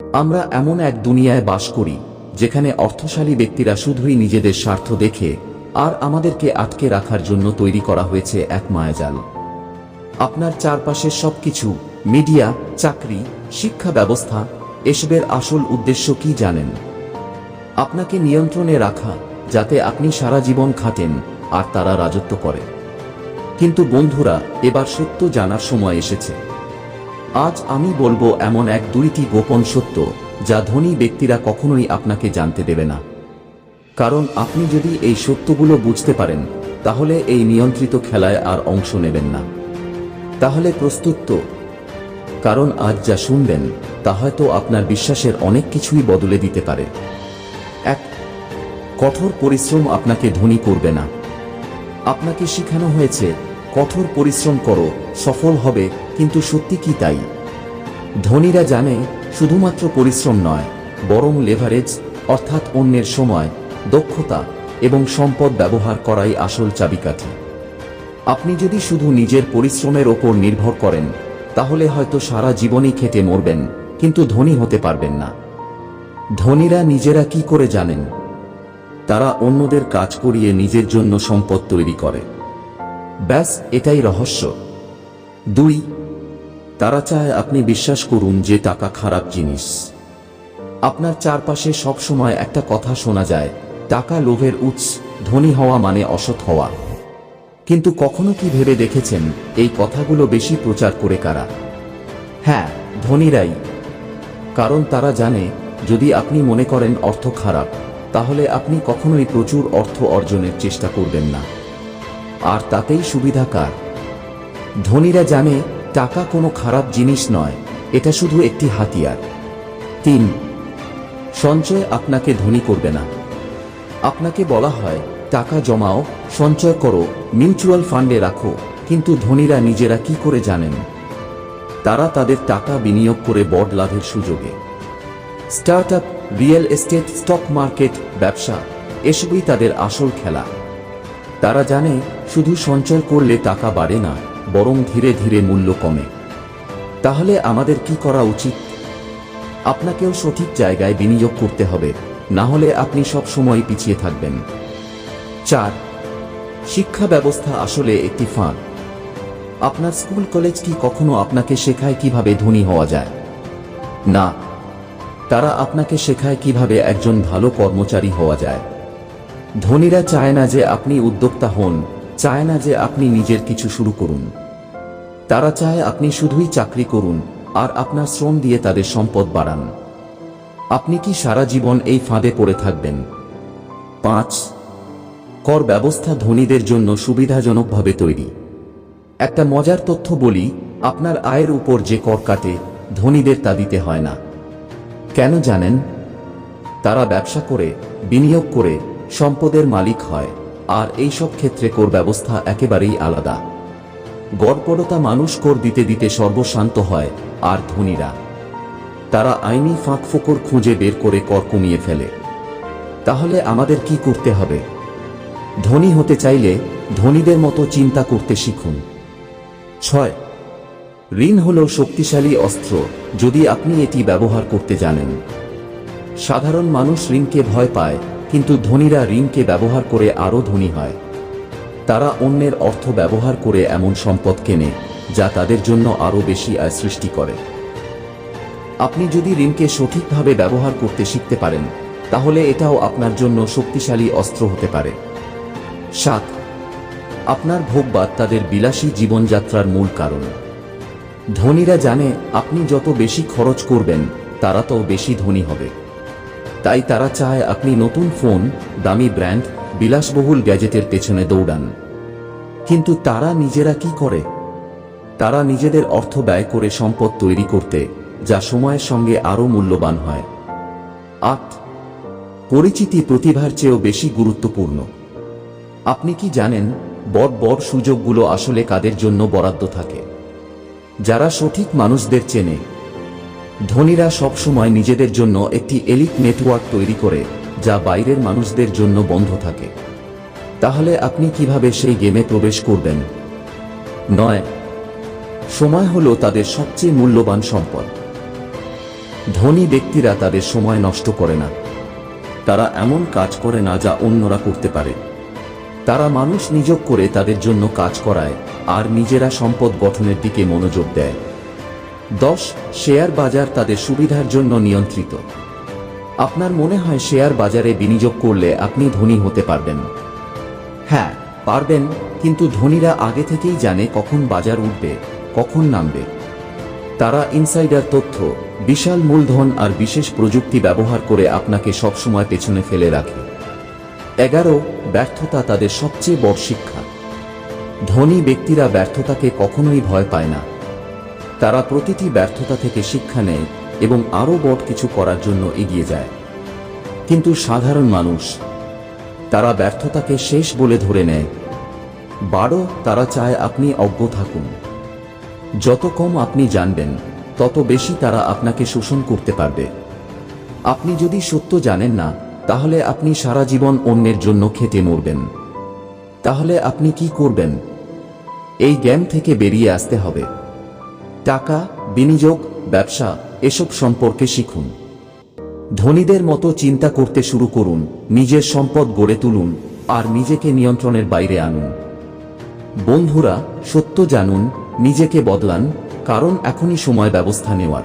আমরা এমন এক দুনিয়ায় বাস করি, যেখানে অর্থশালী ব্যক্তিরা শুধুই নিজেদের স্বার্থ দেখে আর আমাদেরকে আটকে রাখার জন্য তৈরি করা হয়েছে এক মায়াজাল। আপনার চারপাশের সবকিছু, মিডিয়া, চাকরি, শিক্ষা ব্যবস্থা, এসবের আসল উদ্দেশ্য কি জানেন? আপনাকে নিয়ন্ত্রণে রাখা, যাতে আপনি সারা জীবন খাটেন আর তারা রাজত্ব করে। কিন্তু বন্ধুরা, এবার সত্য জানার সময় এসেছে। আজ আমি বলব এমন এক দুইটি গোপন সত্য, যা ধনী ব্যক্তিরা কখনোই আপনাকে জানতে দেবে না। কারণ আপনি যদি এই সত্যগুলো বুঝতে পারেন, তাহলে এই নিয়ন্ত্রিত খেলায় আর অংশ নেবেন না। তাহলে প্রস্তুত তো। কারণ আজ যা শুনবেন, তা হয়তো আপনার বিশ্বাসের অনেক কিছুই বদলে দিতে পারে। এক, কঠোর পরিশ্রম আপনাকে ধনী করবে না। আপনাকে শেখানো হয়েছে, কঠোর পরিশ্রম করো, সফল হবে কিন্তু সত্যি কি তাই? ধনীরা জানে শুধুমাত্র পরিশ্রম নয়, বরং লেভারেজ অর্থাৎ অন্যের সময়, দক্ষতা এবং সম্পদ ব্যবহার করাই আসল চাবিকাঠি। আপনি যদি শুধু নিজের পরিশ্রমের ওপর নির্ভর করেন, তাহলে হয়তো সারা জীবনই খেটে মরবেন, কিন্তু ধনী হতে পারবেন না। ধনীরা নিজেরা কি করে জানেন? তারা অন্যদের কাজ করিয়ে নিজের জন্য সম্পদ তৈরি করে। ব্যাস, এটাই রহস্য। দুই তারা চায় আপনি বিশ্বাস করুন যে টাকা খারাপ জিনিস। আপনার চারপাশে সবসময় একটা কথা শোনা যায়, টাকা লোভের উৎস, ধনী হওয়া মানে অসৎ হওয়া। কিন্তু কখনো কি ভেবে দেখেছেন, এই কথাগুলো বেশি প্রচার করে কারা? হ্যাঁ ধনীরাই। কারণ তারা জানে, যদি আপনি মনে করেন অর্থ খারাপ, তাহলে আপনি কখনোই প্রচুর অর্থ অর্জনের চেষ্টা করবেন না। আর তাতেই সুবিধা কার? ধনীরা জানে টাকা কোনো খারাপ জিনিস নয়, এটা শুধু একটি হাতিয়ার। তিন, সঞ্চয় আপনাকে ধনী করবে না। আপনাকে বলা হয়, টাকা জমাও, সঞ্চয় করো, মিউচুয়াল ফান্ডে রাখো, কিন্তু ধনীরা নিজেরা কি করে জানেন? তারা তাদের টাকা বিনিয়োগ করে বড় লাভের সুযোগে। Startup real estate, stock market, ব্যবসা, এসবই তাদের আসল খেলা। তারা জানে, শুধু সঞ্চয় করলে টাকা বাড়ে না। বরং ধীরে ধীরে মূল্য কমে। তাহলে আমাদের কি করা উচিত? আপনাকেও সঠিক জায়গায় বিনিয়োগ করতে হবে, না হলে আপনি সব সময় পিছিয়ে থাকবেন। চার, শিক্ষা ব্যবস্থা আসলে একটি ফাঁদ। আপনার স্কুল কলেজ কি কখনো আপনাকে শেখায় কীভাবে ধনী হওয়া যায়? না, তারা আপনাকে শেখায় কীভাবে একজন ভালো কর্মচারী হওয়া যায়। ধনীরা চায় না যে আপনি উদ্যোক্তা হন চায় না যে আপনি নিজের কিছু শুরু করুন। তারা চায় আপনি শুধুই চাকরি করুন আর আপনার শ্রম দিয়ে তাদের সম্পদ বাড়ান। আপনি কি সারা জীবন এই ফাঁদে পড়ে থাকবেন? পাঁচ, কর ব্যবস্থা ধনীদের জন্য সুবিধাজনকভাবে তৈরি। একটা মজার তথ্য বলি, আপনার আয়ের উপর যে কর কাটে, ধনীদের তা দিতে হয় না। কেন জানেন? তারা ব্যবসা করে, বিনিয়োগ করে, সম্পদের মালিক হয়। আর এই সব ক্ষেত্রে কর ব্যবস্থা একেবারেই আলাদা। গড়পড়তা মানুষ কর দিতে দিতে সর্বশান্ত হয়, আর ধনীরা। তারা আইনি ফাঁক ফোকর খুঁজে বের করে কর কমিয়ে ফেলে। তাহলে আমাদের কি করতে হবে? ধনী হতে চাইলে ধনীদের মতো চিন্তা করতে শিখুন। ছয়, ঋণ হল শক্তিশালী অস্ত্র, যদি আপনি এটি ব্যবহার করতে জানেন। সাধারণ মানুষ ঋণকে ভয় পায় কিন্তু ধনীরা ঋণকে ব্যবহার করে আরও ধনী হয়। তারা অন্যের অর্থ ব্যবহার করে এমন সম্পদ কেনে, যা তাদের জন্য আরও বেশি আয় সৃষ্টি করে। আপনি যদি ঋণকে সঠিকভাবে ব্যবহার করতে শিখতে পারেন, তাহলে এটাও আপনার জন্য শক্তিশালী অস্ত্র হতে পারে। সাত, আপনার ভোগবাদ তাদের বিলাসী জীবনযাত্রার মূল কারণ। ধনীরা জানে আপনি যত বেশি খরচ করবেন, তারা তো বেশি ধনী হবে। তাই তারা চায় আপনি নতুন ফোন, দামি ব্র্যান্ড, বিলাসবহুল গ্যাজেটের পেছনে দৌড়ান। কিন্তু তারা নিজেরা কি করে? তারা নিজেদের অর্থ ব্যয় করে সম্পদ তৈরি করতে, যা সময়ের সঙ্গে আরও মূল্যবান হয়। আট, পরিচিতি প্রতিভার চেয়েও বেশি গুরুত্বপূর্ণ। আপনি কি জানেন, বড় বড় সুযোগগুলো আসলে কাদের জন্য বরাদ্দ থাকে? যারা সঠিক মানুষদের চেনে ধনীরা সবসময় নিজেদের জন্য একটি এলিট নেটওয়ার্ক তৈরি করে, যা বাইরের মানুষদের জন্য বন্ধ থাকে। তাহলে আপনি কীভাবে সেই গেমে প্রবেশ করবেন? নয়, সময় হলো তাদের সবচেয়ে মূল্যবান সম্পদ। ধনী ব্যক্তিরা তাদের সময় নষ্ট করে না। তারা এমন কাজ করে না যা অন্যরা করতে পারে। তারা মানুষ নিযোগ করে তাদের জন্য কাজ করায়, আর নিজেরা সম্পদ গঠনের দিকে মনোযোগ দেয়। দশ, শেয়ার বাজার তাদের সুবিধার জন্য নিয়ন্ত্রিত। আপনার মনে হয় শেয়ার বাজারে বিনিয়োগ করলে আপনি ধনী হতে পারবেন। হ্যাঁ পারবেন, কিন্তু ধনীরা আগে থেকেই জানে কখন বাজার উঠবে, কখন নামবে। তারা ইনসাইডার তথ্য, বিশাল মূলধন আর বিশেষ প্রযুক্তি ব্যবহার করে আপনাকে সবসময় পেছনে ফেলে রাখে। এগারো, ব্যর্থতা তাদের সবচেয়ে বড় শিক্ষা। ধনী ব্যক্তিরা ব্যর্থতাকে কখনোই ভয় পায় না। তারা প্রতিটি ব্যর্থতা থেকে শিক্ষা নেয় এবং আরও বড় কিছু করার জন্য এগিয়ে যায়। কিন্তু সাধারণ মানুষ, তারা ব্যর্থতাকে শেষ বলে ধরে নেয়। বারো, তারা চায় আপনি অজ্ঞ থাকুন। যত কম আপনি জানবেন, তত বেশি তারা আপনাকে শোষণ করতে পারবে। আপনি যদি সত্য জানেন না, তাহলে আপনি সারা জীবন অন্যের জন্য খেটে মরবেন। তাহলে আপনি কি করবেন? এই জ্ঞান থেকে বেরিয়ে আসতে হবে। টাকা, বিনিয়োগ, ব্যবসা, এসব সম্পর্কে শিখুন। ধনীদের মতো চিন্তা করতে শুরু করুন, নিজের সম্পদ গড়ে তুলুন, আর নিজেকে নিয়ন্ত্রণের বাইরে আনুন। বন্ধুরা, সত্য জানুন, নিজেকে বদলান, কারণ এখনই সময় ব্যবস্থা নেওয়ার।